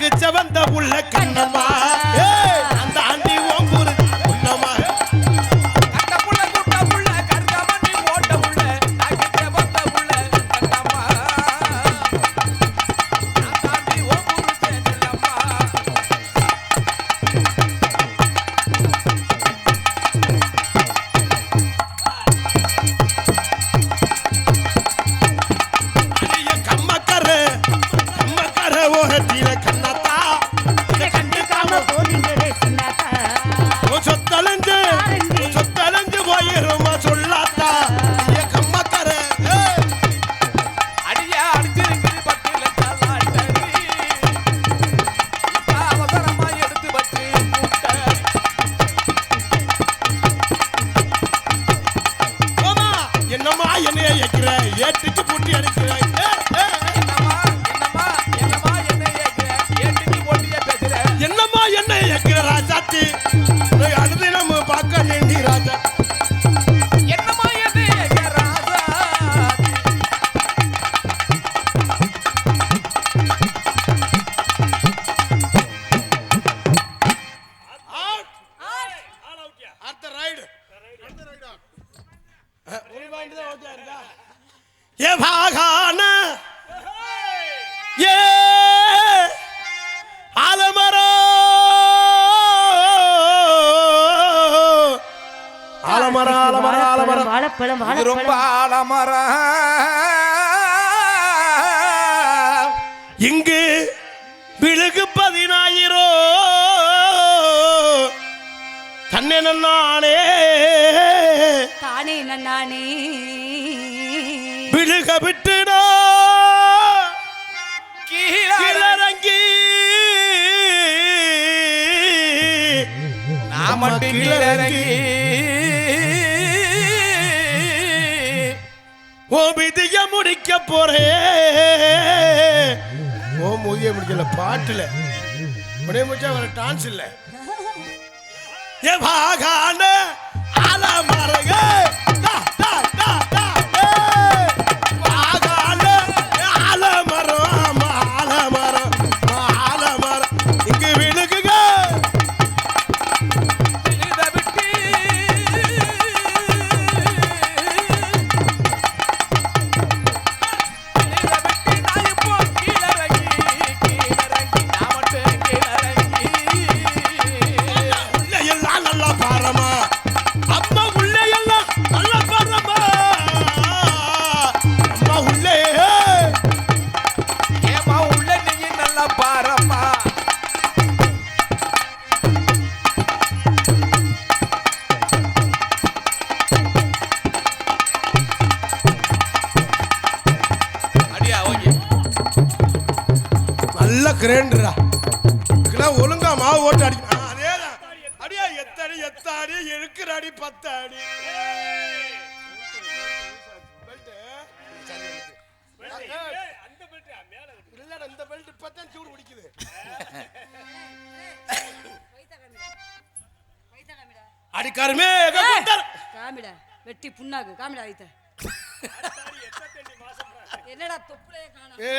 செவந்த உள்ள கண்ணம்மா. ஏக்கிற இங்கு விழுகு பதினாயிரோ. கண்ணென நானே தானே நன்னானே. விழுக விட்டுடோ. கீழே கிளறங்கி நான் மட்டும் கீழே இறங்கி ஓ விதிய முடிக்க போறே ஓ முதிய முடிக்கல பாட்டுல. உடனே முடிச்சா வர டான்ஸ் இல்லை. ஏ பாகான ஆலமரங்க டா, கிரேண்டரா இதுக்கெல்லாம் ஒழுங்கா மாவு ஓட்டு அடி அதேதான் அடியா எத்தடி எத்தாடி இழுக்கிற அடி பத்து அடி இல்லடா இந்த பெல்ட் இப்பதான் சூடு பிடிக்குது. அடிக்காருமே காமிடா வெட்டி புண்ணாக்கு காமிடா ஐத்த என்னடா தொப்புளே காணோம். ஏ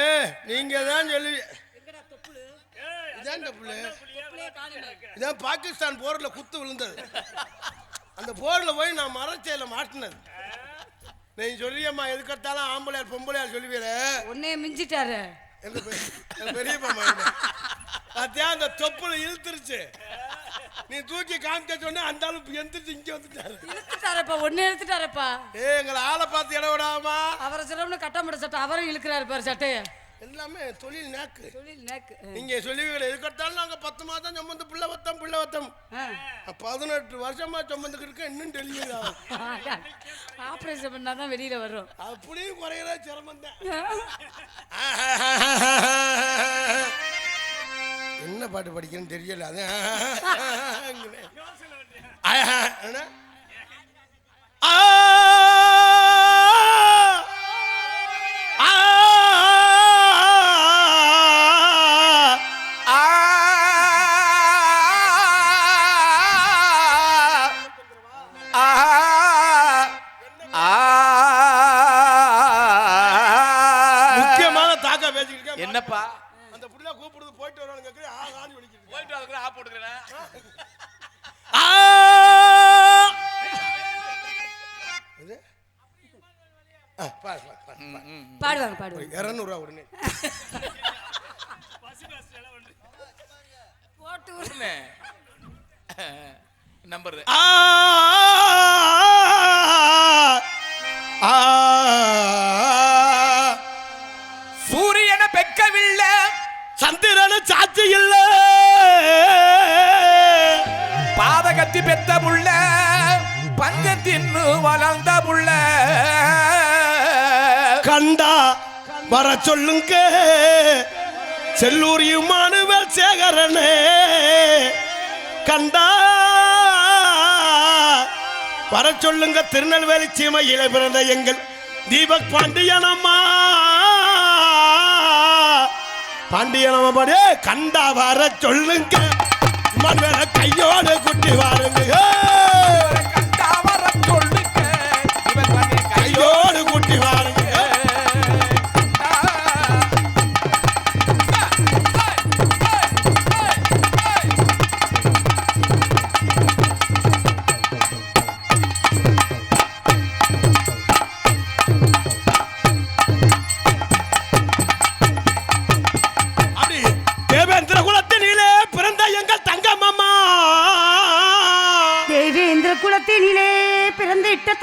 நீங்க தான் சொல்லி இதான் காணோம் இதான் பாகிஸ்தான் போர்ல குத்து விழுந்தது. அந்த போர்ல போய் நான் மரச்சேல மாட்டினது. நீ சொல்லியம்மா எதுக்கத்தாலும் ஆம்பளையார் பொம்பளையார் சொல்லுவீர. உன்னைய மிஞ்சிட்டாரு. எங்க பெரியப்பா பாத்தியா அந்த தொப்புல இழுத்துருச்சு. நீ தூக்கி காமிக்க சொன்ன அந்த அளவுக்கு எந்திரிச்சு இங்க வந்துட்டாரு. இழுத்துட்டாரப்பா ஒன்னே இழுத்துட்டாரப்பா. ஏ எங்களை ஆளை பார்த்து இட விடாமா. அவரை சிலவனு கட்டாமட சட்டை அவரும் இழுக்கிறாரு பாரு சட்டைய. எல்லாமே தொழில் நாக்கு தொழில் நேக்கு நீங்க சொல்லுவீங்க எதுக்கத்தாலும் நாங்க பத்து மாதம் சுமந்து பிள்ளை வத்தம் பிள்ளை வத்தம். பதினெட்டு வருஷமா சுமந்துக்கிட்டு இருக்க இன்னும் டெலிவரி ஆபரேஷன் பண்ணாதான் வெளியில வரும் அப்படியும் குறையிற சிரமம் தான் என்ன பாட்டு படிக்கணும்னு தெரியல அது! ஆ! பாடுவாங்க பாடுவாங்க இரநூறுவா உடனே போட்டு நம்பர்! ஆ! வர சொல்லுங்க. செல்லூர் இமானுவேல் சேகரனே. கண்டா. வர சொல்லுங்க திருநெல்வேலி சீமையில பிறந்த எங்கள் தீபக் பாண்டியனம்மா. பாண்டியனம்மா பாடியே கண்டா வர சொல்லுங்க. மண்வேல கையோடு குட்டி வாருங்க.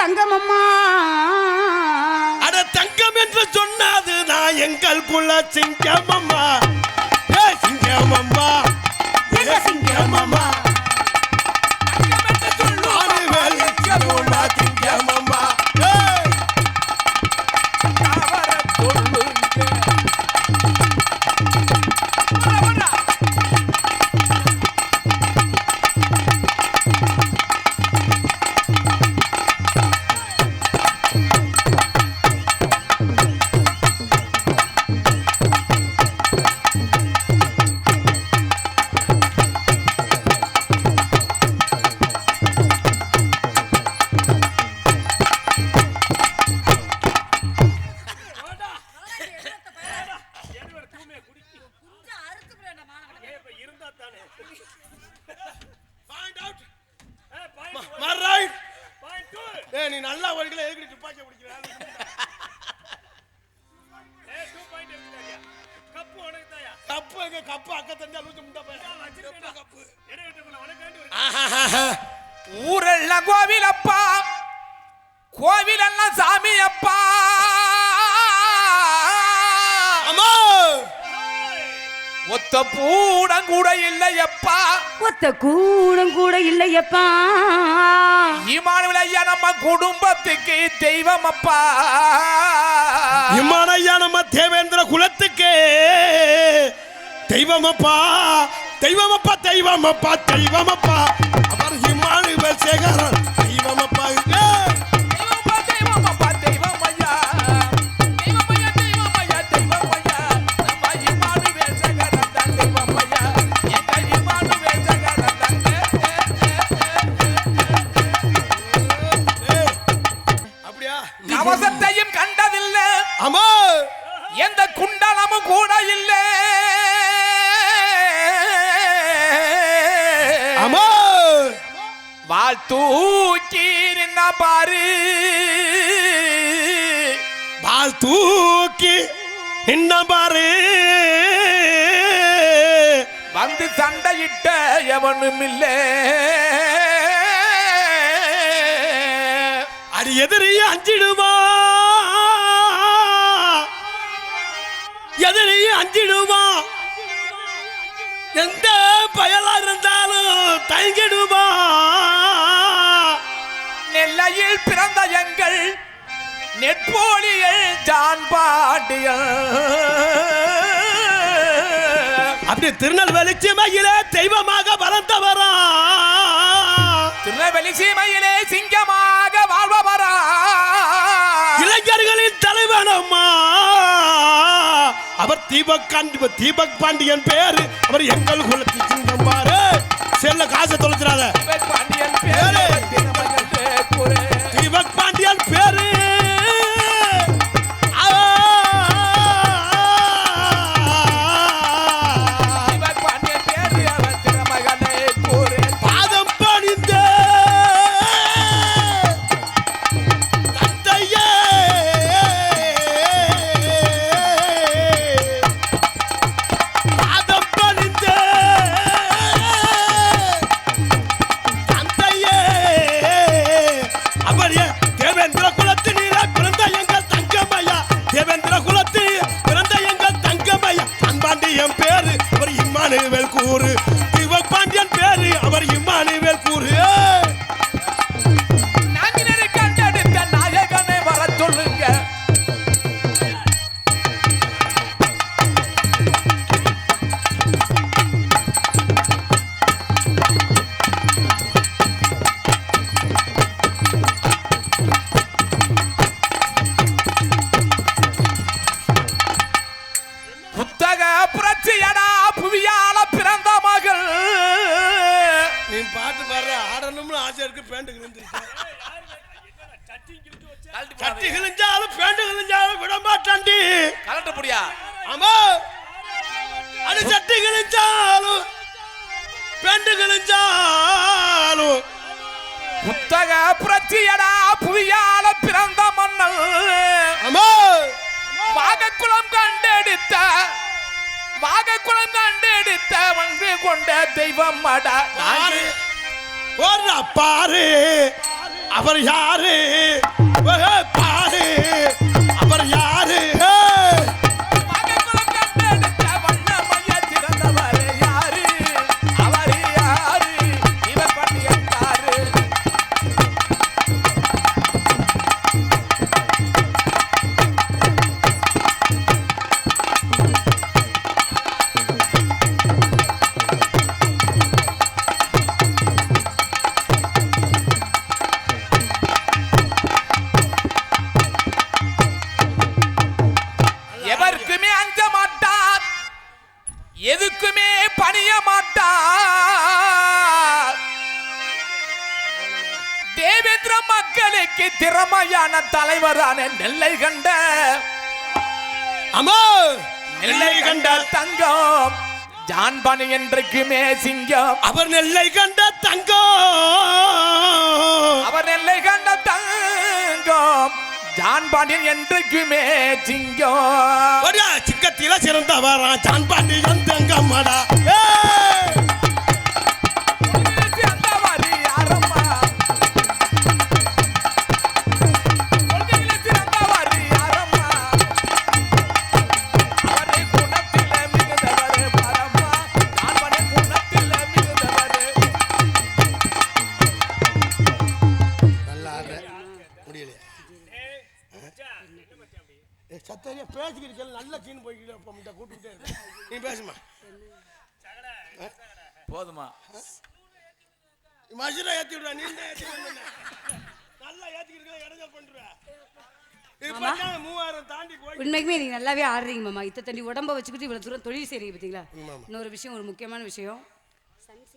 தங்கமம்மா. அட தங்கம் என்று சொன்னது நான் எங்கள் குல சிங்கமம்மா. ஏ சிங்கமம்மா. நல்லா வடிக்கல எதுக்கு துப்பாக்கி பிடிக்கிற கப்பு எங்க? கப்பு அக்க தந்தா லூச்சு முண்டா பையன் கப்பு ஆஹாஹாஹா. ஊரெல்லாம் கோவிலப்பா. கோவிலெல்லாம் சாமி அப்பா ஒத்த பூடம் கூட இல்லையப்பா. ஒத்த கூடம் கூட இல்லையப்பா. இமானுவல் ஐயா நம்ம குடும்பத்துக்கு தெய்வம் அப்பா இம்மானையா நம்ம தேவேந்திர குலத்துக்கு தெய்வமப்பா தெய்வமப்பா தெய்வமப்பா தெய்வமப்பா. அப்புறம் இம்மானுவேல் சேகரன். என்ன பாரு? வந்து சண்டையிட்ட எவனும் இல்லை அடி எதிரி அஞ்சிடுமா? எதிரி அஞ்சிடுமா? எந்த பயலா இருந்தாலும் தயங்கிடுமா? நெல்லையில் பிறந்த எங்கள் நெற்போலிகள் ஜான் பாண்டியன் அப்படி திருநெல்வேலி சிமையிலே தெய்வமாக வளர்ந்தவரா. திருநெல்வேலி சீமையிலே சிங்கமாக வாழ்பவரா. இளைஞர்களின் தலைவனம்மா. அவர் தீபக் காண்டி தீபக் பாண்டியன் பேரு. அவர் எங்கள் குலத்து சிங்கம் பாரு. செல்ல காசை தொலைச்சிடாத. சட்டி கிழிஞ்சாலும் பேண்ட் கிழிஞ்சாலும் விட மாட்டாண்டி கலட்ட முடியா ஆமா. அது சட்டி கிழிஞ்சாலும் பேண்ட் கிழிஞ்சாலும். புத்தக புரட்சியடா புவியால பிறந்த மன்னல் ஆமா. வாகக்குளம் கண்டெடுத்த வாகக்குளம் கண்டெடுத்த வந்து கொண்ட தெய்வம் அடா பாரு ஒரு பாரு அவர் யாரு? ஓஹே, பாரு மக்களுக்கு திறமையான தலைவரான நெல்லை கண்ட ஆமா நெல்லை கண்ட தங்கம் ஜான்பானு என்றைக்குமே சிங்கம். அவர் நெல்லை கண்ட தங்கம். அவர் நெல்லை கண்ட தங்கம் ஜான்பாண்டியன் என்றைக்குமே சிங்கம். சிக்கத்தில சிறந்தவரா சான்பாண்டி தங்கம்மாடா. ஏய்! முடியலையா. சத்தரியா பேசிக்கிட்டு சொல்லு, நல்ல சீன் போய்கிட்டு இந்த கூப்பிட்டுக்கிட்டே இருக்கு. நீ பேசுமா? போதுமா? மசுரா ஏத்தி விடுவா நீ. நல்லா இப்ப உண்மைக்குமே நீங்க நல்லாவே ஆடுறீங்க மாமா. இத்த தண்டி உடம்ப வச்சுக்கிட்டு இவ்வளவு தூரம் தொழில் செய்றீங்க பாத்தீங்களா? இன்னொரு விஷயம் ஒரு முக்கியமான விஷயம்.